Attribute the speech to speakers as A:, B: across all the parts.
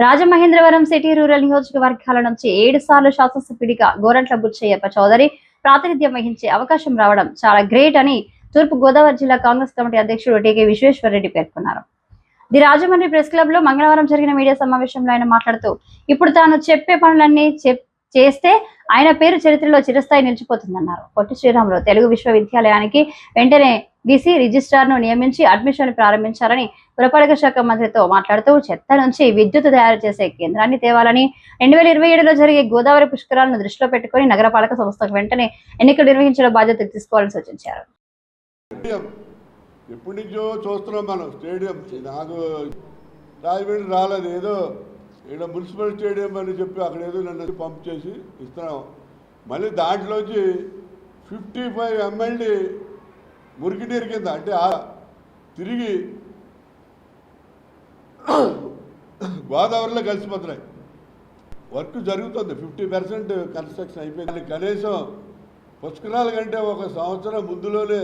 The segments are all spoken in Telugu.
A: రాజమహేంద్రవరం సిటీ రూరల్ నియోజకవర్గాల నుంచి ఏడు సార్లు శాసనసభ్యుడిగా గోరంట్ల బుచ్చయ్యప్ప చౌదరి ప్రాతినిధ్యం వహించే అవకాశం రావడం చాలా గ్రేట్ అని తూర్పు గోదావరి జిల్లా కాంగ్రెస్ కమిటీ అధ్యక్షుడు టీకే విశ్వేశ్వరరెడ్డి పేర్కొన్నారు. ది రాజమండ్రి ప్రెస్ క్లబ్లో మంగళవారం జరిగిన మీడియా సమావేశంలో ఆయన మాట్లాడుతూ ఇప్పుడు తాను చెప్పే పనులన్నీ చెప్ చేస్తే ఆయన పేరు చరిత్రలో చిరస్థాయి నిలిచిపోతుందన్నారు. పొట్టి శ్రీరాములు తెలుగు విశ్వవిద్యాలయానికి వెంటనే బీసీ రిజిస్ట్రార్ను నియమించి అడ్మిషన్ ప్రారంభించాలని పురపాలక శాఖ మంత్రితో మాట్లాడుతూ చెత్త నుంచి విద్యుత్ తయారు చేసే కేంద్రాన్ని తేవాలని రెండు వేల ఇరవై ఏడులో జరిగే గోదావరి పుష్కరాలను దృష్టిలో పెట్టుకుని నగరపాలక సంస్థకు వెంటనే ఎన్నికలు నిర్వహించడం బాధ్యత తీసుకోవాలని సూచించారు.
B: ఎప్పటి నుంచో చూస్తున్నాం మనం స్టేడియం. నాకు రాజమండ్రి రాలేదు ఏదో ఇక్కడ మున్సిపల్ స్టేడియం అని చెప్పి అక్కడ ఏదో నన్ను పంప్ చేసి ఇస్తున్నాం. మళ్ళీ దాంట్లోంచి ఫిఫ్టీ ఫైవ్ ఎమ్మెల్యే మురికి నీరు కింద అంటే ఆ తిరిగి గోదావరిలో కలిసిపోతున్నాయి వర్క్ జరుగుతుంది. ఫిఫ్టీ పర్సెంట్ కన్స్ట్రక్షన్ అయిపోయింది. కనీసం పుష్కరాల కంటే ఒక సంవత్సరం ముందులోనే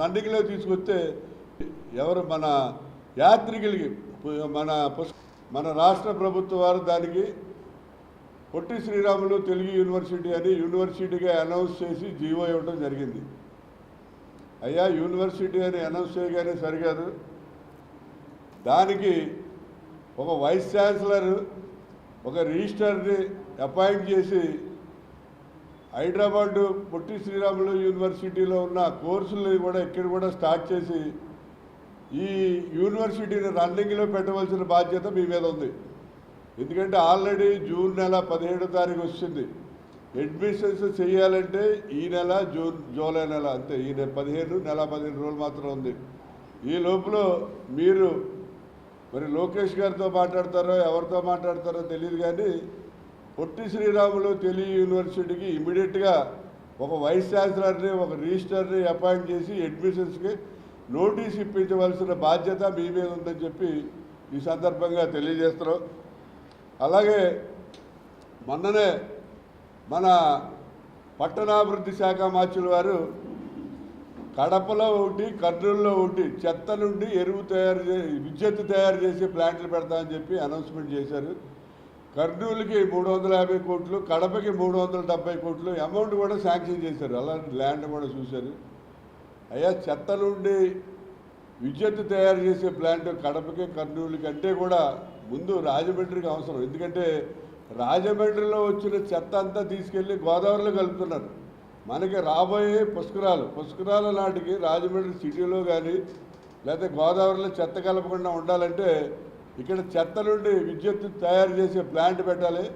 B: రన్నింగ్లో తీసుకొస్తే ఎవరు మన యాత్రికులకి మన పుష్ మన రాష్ట్ర ప్రభుత్వ వారు దానికి పొట్టి శ్రీరాములు తెలుగు యూనివర్సిటీ అని యూనివర్సిటీగా అనౌన్స్ చేసి జీవో ఇవ్వడం జరిగింది. అయ్యా యూనివర్సిటీ అని అనౌన్స్ చేయగానే సరికాదు దానికి ఒక వైస్ ఛాన్సలర్ ఒక రిజిస్టర్ని అపాయింట్ చేసి హైదరాబాదు పొట్టి శ్రీరాములు యూనివర్సిటీలో ఉన్న కోర్సులు కూడా ఇక్కడ కూడా స్టార్ట్ చేసి ఈ యూనివర్సిటీని రన్నింగ్లో పెట్టవలసిన బాధ్యత మీ మీద ఉంది. ఎందుకంటే ఆల్రెడీ జూన్ నెల పదిహేడో తారీఖు వచ్చింది. అడ్మిషన్స్ చేయాలంటే ఈ నెల జూన్ జూలై నెల అంతే. ఈ నెల పదిహేను నెల పదిహేను రోజులు మాత్రం ఉంది. ఈ లోపల మీరు మరి లోకేష్ గారితో మాట్లాడతారో ఎవరితో మాట్లాడతారో తెలియదు కానీ పొట్టి శ్రీరాములు తెలుగు యూనివర్సిటీకి ఇమీడియట్గా ఒక వైస్ ఛాన్సలర్ని ఒక రిజిస్టర్ని అపాయింట్ చేసి అడ్మిషన్స్కి నోటీస్ ఇప్పించవలసిన బాధ్యత మీ మీద ఉందని చెప్పి ఈ సందర్భంగా తెలియజేస్తున్నాం. అలాగే మొన్ననే మన పట్టణాభివృద్ధి శాఖ మార్చుల వారు కడపలో ఒకటి కర్నూలులో ఒకటి చెత్త నుండి ఎరువు తయారు చే విద్యుత్ తయారు చేసే ప్లాంట్లు పెడతామని చెప్పి అనౌన్స్మెంట్ చేశారు. కర్నూలుకి మూడు వందల యాభై కోట్లు కడపకి మూడు వందల డెబ్బై కోట్లు అమౌంట్ కూడా శాంక్షన్ చేశారు. అలాంటి ల్యాండ్ కూడా చూశారు. అయ్యా చెత్త నుండి విద్యుత్ తయారు చేసే ప్లాంట్ కడపకి కర్నూలు కంటే కూడా ముందు రాజమండ్రికి అవసరం. ఎందుకంటే రాజమండ్రిలో వచ్చిన చెత్త అంతా తీసుకెళ్ళి గోదావరిలో కలుపుతున్నారు. మనకి రాబోయే పుష్కరాలు పుష్కరాల నాటికి రాజమండ్రి సిటీలో కానీ లేకపోతే గోదావరిలో చెత్త కలపకుండా ఉండాలంటే ఇక్కడ చెత్త నుండి విద్యుత్ తయారు చేసే ప్లాంట్ పెట్టాలి.